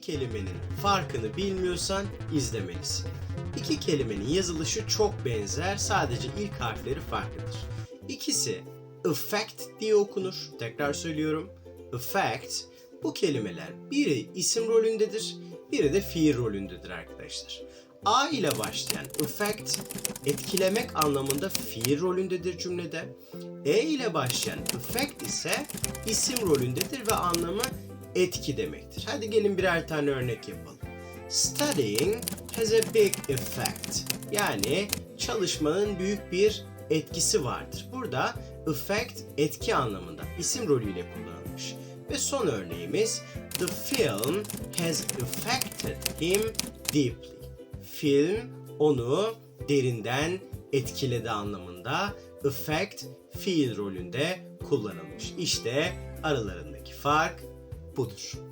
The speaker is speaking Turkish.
kelimenin farkını bilmiyorsan izlemelisin. İki kelimenin yazılışı çok benzer, sadece ilk harfleri farklıdır. İkisi effect diye okunur. Tekrar söylüyorum. Effect. Bu kelimeler biri isim rolündedir, biri de fiil rolündedir arkadaşlar. A ile başlayan effect etkilemek anlamında fiil rolündedir cümlede. E ile başlayan effect ise isim rolündedir ve anlamı etki demektir. Hadi gelin birer tane örnek yapalım. Studying has a big effect. Yani çalışmanın büyük bir etkisi vardır. Burada effect etki anlamında isim rolüyle kullanılmış. Ve son örneğimiz The film has affected him deeply. Film onu derinden etkiledi anlamında affect fiil rolünde kullanılmış. İşte aralarındaki fark todos.